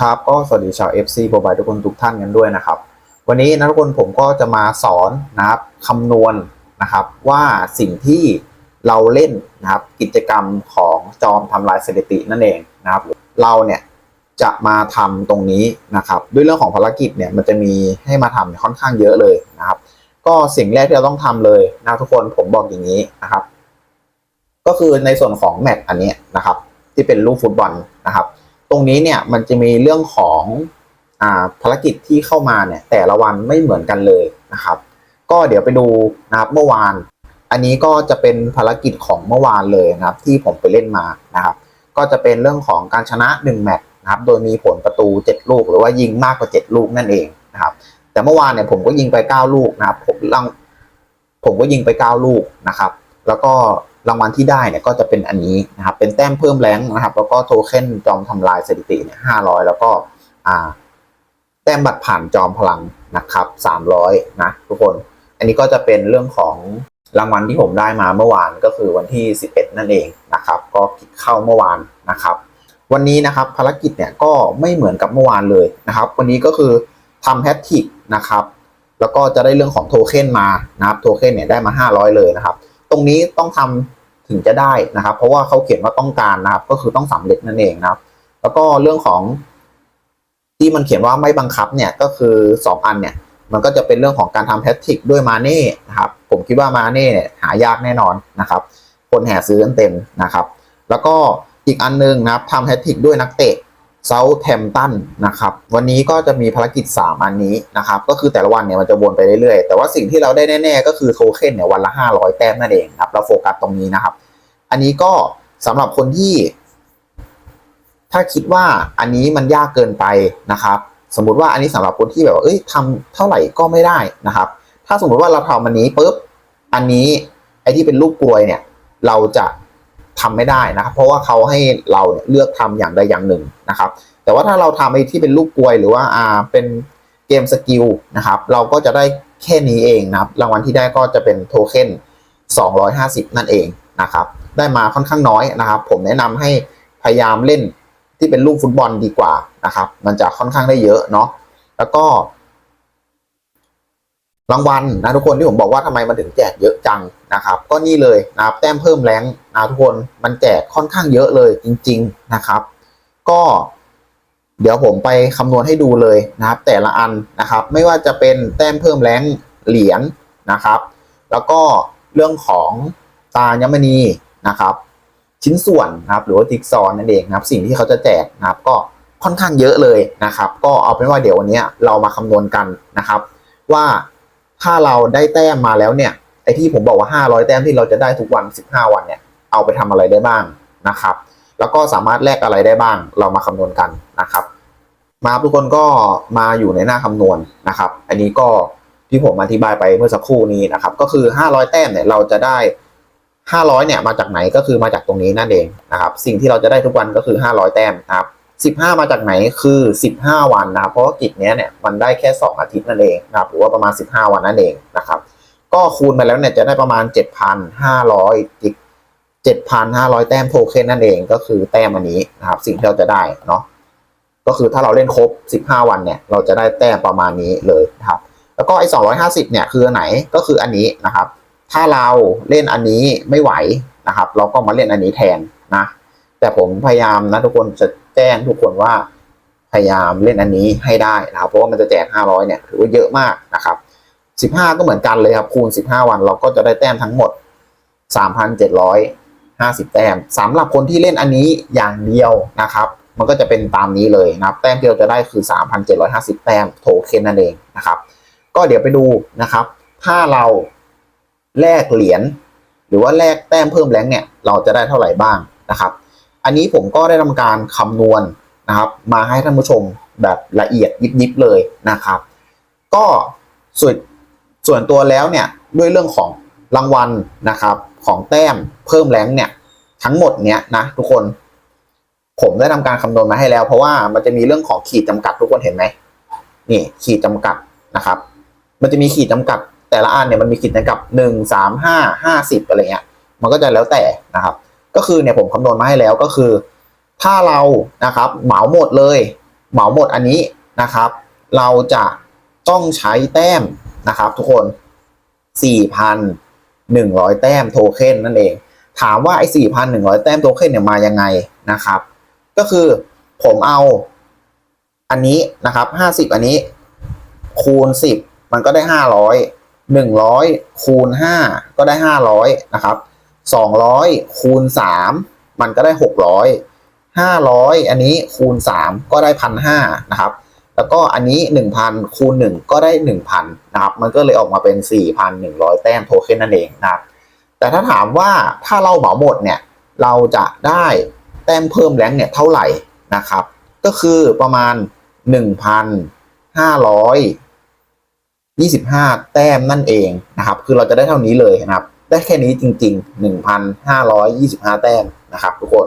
ครับก็สวัสดีชาว FC โบบายทุกคนทุกท่านกันด้วยนะครับ วันนี้นะทุกคนผมก็จะมาสอนนะครับคำนวณนะครับว่าสิ่งที่เราเล่นนะครับกิจกรรมของจอมทำลายสถิตินั่นเองนะครับ เราเนี่ยจะมาทำตรงนี้นะครับ ด้วยเรื่องของภารกิจเนี่ยมันจะมีให้มาทำค่อนข้างเยอะเลยนะครับ ก็สิ่งแรกที่เราต้องทำเลยนะทุกคนผมบอกอย่างนี้นะครับ ก็คือในส่วนของแมตช์อันนี้นะครับ ที่เป็นลูกฟุตบอลนะครับ ตรงนี้เนี่ยมันจะมีเรื่องของอ่าภารกิจที่เข้ามาเนี่ยแต่ละวันไม่เหมือนกันเลยนะครับ ก็เดี๋ยวไปดูนะครับเมื่อวาน อันนี้ก็จะเป็นภารกิจของเมื่อวานเลยนะครับ ที่ผมไปเล่นมานะครับ ก็จะเป็นเรื่องของการชนะ1แมตช์นะครับโดยมีผลประตู 7 ลูก หรือว่ายิงมากกว่า 7 ลูกนั่นเองนะครับ แต่เมื่อวานเนี่ยผมก็ยิงไป 9 ลูกนะครับผมลังผมก็ยิงไป 9 ลูกนะครับ แล้วก็ รางวัลที่ได้เนี่ยก็จะเป็นอันนี้นะครับเป็นแต้มเพิ่มแรงนะครับ แล้วก็โทเค็นจอมทำลายสถิติเนี่ยห้าร้อยแล้วก็อ่าแต้มบัตรผ่านจอมพลังนะครับสามร้อยนะทุกคน อันนี้ก็จะเป็นเรื่องของรางวัลที่ผมได้มาเมื่อวานก็คือวันที่ 11 นั่นเองนะครับ ก็เข้าเมื่อวานนะครับ วันนี้นะครับภารกิจเนี่ยก็ไม่เหมือนกับเมื่อวานเลยนะครับ วันนี้ก็คือทำแฮตทิกนะครับ แล้วก็จะได้เรื่องของโทเค็นมานะครับโทเค็นเนี่ยได้มา 500 เลยนะครับ ตรงนี้ต้องทำถึงจะได้นะครับ เพราะว่าเขาเขียนว่าต้องการนะครับ ก็คือต้องสำเร็จนั่นเองนะครับ แล้วก็เรื่องของที่มันเขียนว่าไม่บังคับเนี่ยก็คือ 2 อันเนี่ย มันก็จะเป็นเรื่องของการทำแพทริกด้วยมาเน่นะครับผมคิดว่ามาเน่เนี่ยหายากแน่นอนนะครับ คนแห่ซื้อกันเต็มนะครับ แล้วก็อีกอันนึงนะครับทำแพทริกด้วยนักเตะ เซาแทมตันนะครับวันนี้ก็จะมีภารกิจ 3 อันนี้นะครับก็คือแต่ละวันเนี่ยมันจะวนไปเรื่อยๆ แต่ว่าสิ่งที่เราได้แน่ๆ ก็คือโทเค็นเนี่ยวันละ 500 แต้มนั่นเองครับเราโฟกัสตรงนี้นะครับ อันนี้ก็สำหรับคนที่ ถ้าคิดว่าอันนี้มันยากเกินไปนะครับ สมมุติว่าอันนี้สำหรับคนที่แบบว่าเอ้ยทำเท่าไหร่ก็ไม่ได้นะครับ ถ้าสมมุติว่าเราทำอันนี้ปุ๊บอันนี้ไอ้ที่เป็นรูปกลวยเนี่ย เราจะ ทำไม่ได้นะครับ เพราะว่าเขาให้เราเลือกทำอย่างใดอย่างหนึ่งนะครับ แต่ว่าถ้าเราทำไอ้ที่เป็นรูปกลวยหรือว่าอ่าเป็นเกมสกิลนะครับ เราก็จะได้แค่นี้เองนะครับ รางวัลที่ได้ก็จะเป็นโทเค็น250 นั่นเองนะครับ ได้มาค่อนข้างน้อยนะครับ ผมแนะนำให้พยายามเล่นที่เป็นลูกฟุตบอลดีกว่านะครับ มันจะค่อนข้างได้เยอะเนาะแล้วก็ รางวัลนะทุกคนที่ผมบอกว่าทำไมมันถึงแจกเยอะจังนะครับ ก็นี่เลยนะครับแต้มเพิ่มแรงนะทุกคนมันแจกค่อนข้างเยอะเลยจริง ๆนะครับ ก็ เดี๋ยวผมไปคำนวณให้ดูเลยนะครับ แต่ละอันนะครับ ไม่ว่าจะเป็นแต้มเพิ่มแรงเหรียญนะครับ แล้วก็เรื่องของตายมณีนะครับ ชิ้นส่วนนะครับหรือว่าติ๊กซอว์นั่นเองนะครับ สิ่งที่เขาจะแจกนะครับ ก็ค่อนข้างเยอะเลยนะครับ ก็เอาเป็นว่าเดี๋ยววันนี้เรามาคำนวณกันนะครับ ว่า ถ้าเราได้แต้มมาแล้วเนี่ยไอที่ผมบอกว่า 500 แต้มที่เราจะได้ทุกวัน 15 วันเนี่ยเอาไปทำอะไรได้บ้างนะครับ แล้วก็สามารถแลกอะไรได้บ้าง เรามาคำนวณกันนะครับ มาทุกคนก็มาอยู่ในหน้าคำนวณนะครับ อันนี้ก็ที่ผมอธิบายไปเมื่อสักครู่นี้นะครับ ก็คือ 500 แต้มเนี่ยเราจะได้ 500เนี่ยมาจากไหนก็คือมาจากตรงนี้นั่นเองนะครับ สิ่งที่เราจะได้ทุกวันก็คือ 500 แต้มนะครับ 15 มาจากไหนคือ 15 วันนะครับเพราะว่ากิจเนี้ยเนี่ยมันได้แค่ 2 อาทิตย์นั่นเองนะครับหรือว่าประมาณ 15 วันนั่นเองนะครับก็คูณไปแล้วเนี่ยจะได้ประมาณ 7,500กิจ7,500 แต้มโทเค็นนั่นเองก็คือแต้มอันนี้นะครับสิ่งที่เราจะได้เนาะก็คือถ้าเราเล่นครบ 15 วันเนี่ยเราจะได้แต้มประมาณนี้เลยนะครับแล้วก็ไอ้250เนี่ยคือไหนก็คืออันนี้นะครับ ถ้าเราเล่นอันนี้ไม่ไหวนะครับ เราก็มาเล่นอันนี้แทนนะแต่ผมพยายามนะทุกคนจะ แจ้งทุกคนว่าพยายามเล่นอันนี้ให้ได้นะครับเพราะว่ามันจะแจก 500 เนี่ยถือว่าเยอะมากนะครับ 15 ก็เหมือนกันเลยครับคูณ 15 วันเราก็จะได้แต้มทั้งหมด 3,750 แต้มสำหรับคนที่เล่นอันนี้อย่างเดียวนะครับ มันก็จะเป็นตามนี้เลยนะครับ แต้มที่เราจะได้คือ 3,750 แต้มโทเค็นนั่นเองนะครับ ก็เดี๋ยวไปดูนะครับ ถ้าเราแลกเหรียญหรือว่าแลกแต้มเพิ่มแรงเนี่ยเราจะได้เท่าไหร่บ้างนะครับ อันนี้ผมก็ได้ทำการคำนวณนะครับ มาให้ท่านผู้ชมแบบละเอียดยิบๆเลยนะครับ ก็ส่วนส่วนตัวแล้วเนี่ยด้วยเรื่องของรางวัลนะครับ ของแต้มเพิ่มแรงเนี่ยทั้งหมดเนี้ยนะทุกคนผมได้ทำการคำนวณมาให้แล้ว เพราะว่ามันจะมีเรื่องของขีดจำกัดทุกคนเห็นไหมนี่ขีดจำกัดนะครับ มันจะมีขีดจำกัด แต่ละอันเนี่ยมันมีขีดจำกัดหนึ่งสามห้าห้าสิบอะไรเงี้ยมันก็จะแล้วแต่นะครับ ก็คือเนี่ยผมคำนวณมาให้แล้วก็คือ ถ้าเรานะครับเหมาหมดเลย เหมาหมดอันนี้นะครับ เราจะต้องใช้แต้มนะครับทุกคน 4,100 แต้มโทเค็นนั่นเอง ถามว่าไอ้ 4,100 แต้มโทเค็นเนี่ยมายังไงนะครับ ก็คือผมเอาอันนี้นะครับ 50 อันนี้คูณ 10 มันก็ได้ 500 100คูณ5ก็ได้ 500นะครับ 200 คูณ 3 มันก็ได้ 600 500 อันนี้คูณ 3 ก็ได้ 1,500 นะครับ แล้วก็อันนี้ 1,000 คูณ 1 ก็ได้ 1,000 นะครับ มันก็เลยออกมาเป็น 4,100 แต้มโทเค็นนั่นเองนะครับ แต่ถ้าถามว่าถ้าเราเหมาหมดเนี่ย เราจะได้แต้มเพิ่มแรงเนี่ยเท่าไหร่นะครับ ก็คือประมาณ 1,525 แต้มนั่นเองนะครับ คือเราจะได้เท่านี้เลยนะครับ ได้แค่นี้จริง ๆ 1,525 แต้มนะครับทุกคน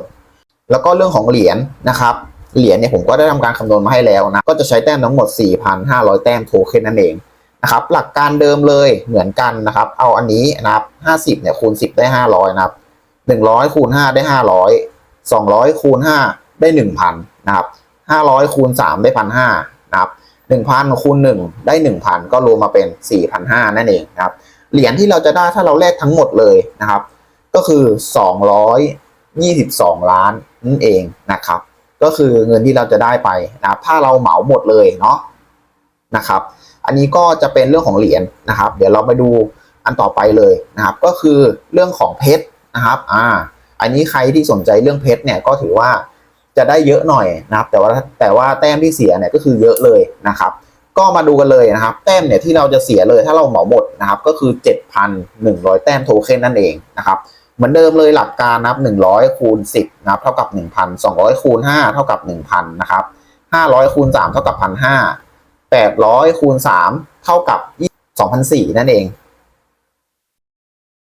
แล้วก็เรื่องของเหรียญนะครับเหรียญเนี่ยผมก็ได้ทำการคำนวณมาให้แล้วนะ ก็จะใช้แต้มทั้งหมด 4,500 แต้มโทเค็นนั่นเองนะครับ หลักการเดิมเลยเหมือนกันนะครับ เอาอันนี้นะครับ50เนี่ยคูณ 10 ได้ 500นะครับ100คูณ5ได้ 500 200คูณ5ได้ 1,000นะครับ500คูณ3ได้1,500นะครับ1,000คูณ1ได้ 1,000 ก็รวมมาเป็น 4,500 นั่นเองนะครับ เหรียญที่เราจะได้ถ้าเราแลกทั้งหมดเลยนะครับ ก็คือ 222 ล้านนั่นเองนะครับ ก็คือเงินที่เราจะได้ไปนะถ้าเราเหมาหมดเลยเนาะนะครับ อันนี้ก็จะเป็นเรื่องของเหรียญนะครับ เดี๋ยวเราไปดูอันต่อไปเลยนะครับ ก็คือเรื่องของเพชรนะครับอ่าอันนี้ใครที่สนใจเรื่องเพชรเนี่ยก็ถือว่าจะได้เยอะหน่อยนะครับ แต่ว่าแต่ว่าแต้มที่เสียเนี่ยก็คือเยอะเลยนะครับ ก็มาดูกันเลยนะครับ แต้มเนี่ยที่เราจะเสียเลยถ้าเราเหมาหมดนะครับ ก็คือ 7,100 แต้มโทเค็นนั่นเองนะครับ เหมือนเดิมเลยหลักการนับ 100 คูณ 10 นะครับ เท่ากับ 1,000 200 คูณ 5 เท่ากับ 1,000 นะครับ 500 คูณ 3 เท่ากับ 1,500 800 คูณ 3 เท่ากับ 2,400 นั่นเอง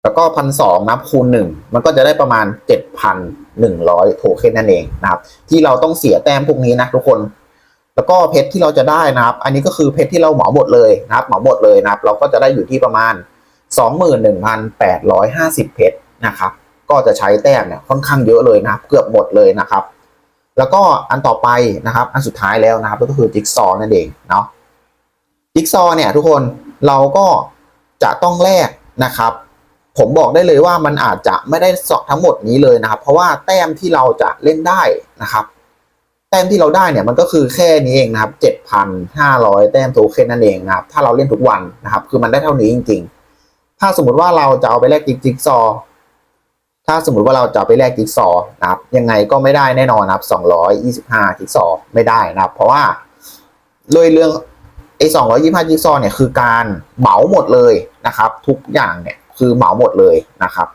แล้วก็พันสองนับคูณหนึ่งมันก็จะได้ประมาณ 7,100 โทเค็นนั่นเองนะครับ ที่เราต้องเสียแต้มพวกนี้นะทุกคน แล้วก็เพชรที่เราจะได้นะครับ อันนี้ก็คือเพชรที่เราเหมาหมดเลยนะครับ เหมาหมดเลยนะครับ เราก็จะได้อยู่ที่ประมาณ 21,850 เพชรนะครับ ก็จะใช้แต้มเนี่ยค่อนข้างเยอะเลยนะครับเกือบหมดเลยนะครับ แล้วก็อันต่อไปนะครับ อันสุดท้ายแล้วนะครับก็คือจิ๊กซอนั่นเองเนาะจิ๊กซอเนี่ยทุกคนเราก็จะต้องแลกนะครับผมบอกได้เลยว่ามันอาจจะไม่ได้สอทั้งหมดนี้เลยนะครับ เพราะว่าแต้มที่เราจะเล่นได้นะครับ แต้มที่เราได้เนี่ยมันก็คือแค่นี้เองนะครับ 7,500 แต้มโทเค็นนั่นเองนะครับ ถ้าเราเล่นทุกวันนะครับ คือมันได้เท่านี้จริง ๆ ถ้าสมมติว่าเราจะเอาไปแลกจิ๊กซอว์ถ้าสมมติว่าเราจะไปแลกจิ๊กซอว์นะครับ ยังไงก็ไม่ได้แน่นอนนะครับ225จิ๊กซอว์ไม่ได้นะครับ เพราะว่าเลยเรื่องไอ้225จิ๊กซอว์เนี่ยคือการเหมาหมดเลยนะครับ ทุกอย่างเนี่ยคือเหมาหมดเลยนะครับ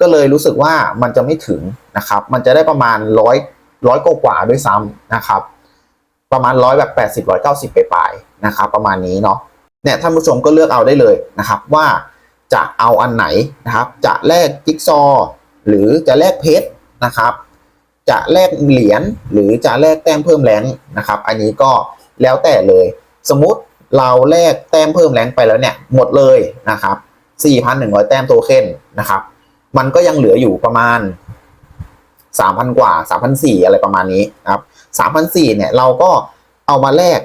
ก็เลยรู้สึกว่ามันจะไม่ถึงนะครับ มันจะได้ประมาณร้อย ร้อยกว่าด้วยซ้ำนะครับ ประมาณร้อยแบบแปดสิบร้อยเก้าสิบไปปลายๆนะครับ ประมาณนี้เนาะเนี่ยท่านผู้ชมก็เลือกเอาได้เลยนะครับว่าจะเอาอันไหนนะครับ จะแลกจิ๊กซอ หรือจะแลกเพชรนะครับ จะแลกเหรียญหรือจะแลกแต้มเพิ่มแรงนะครับ อันนี้ก็แล้วแต่เลย สมมติเราแลกแต้มเพิ่มแรงไปแล้วเนี่ยหมดเลยนะครับ4,100 แต้มโทเค็นนะครับ มันก็ยังเหลืออยู่ประมาณ 3,000กว่า3,400อะไรประมาณนี้นะครับ3,400เนี่ยเราก็เอามาแลก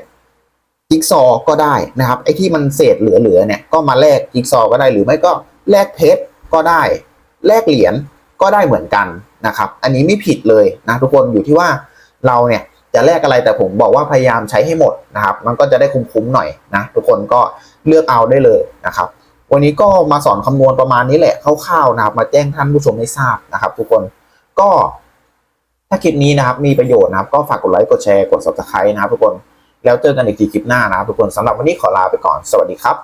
จิ๊กซอก็ได้นะครับ ไอ้ที่มันเศษเหลือๆเนี่ยก็มาแลกจิ๊กซอก็ได้หรือไม่ก็แลกเพชรก็ได้ แลกเหรียญก็ได้เหมือนกันนะครับ อันนี้ไม่ผิดเลยนะทุกคนอยู่ที่ว่าเราเนี่ยจะแลกอะไรแต่ผมบอกว่าพยายามใช้ให้หมดนะครับ มันก็จะได้คุ้มๆหน่อยนะทุกคนก็เลือกเอาได้เลยนะครับ วันนี้ก็มาสอนคำนวณประมาณนี้แหละคร่าวๆนะครับ มาแจ้งท่านผู้ชมให้ทราบนะครับ ทุกคนก็ ถ้าคลิปนี้นะครับมีประโยชน์นะครับก็ฝากกดไลค์กดแชร์กด subscribe นะครับทุกคนแล้วเจอกันอีกทีคลิปหน้านะครับทุกคนสำหรับวันนี้ขอลาไปก่อนสวัสดีครับ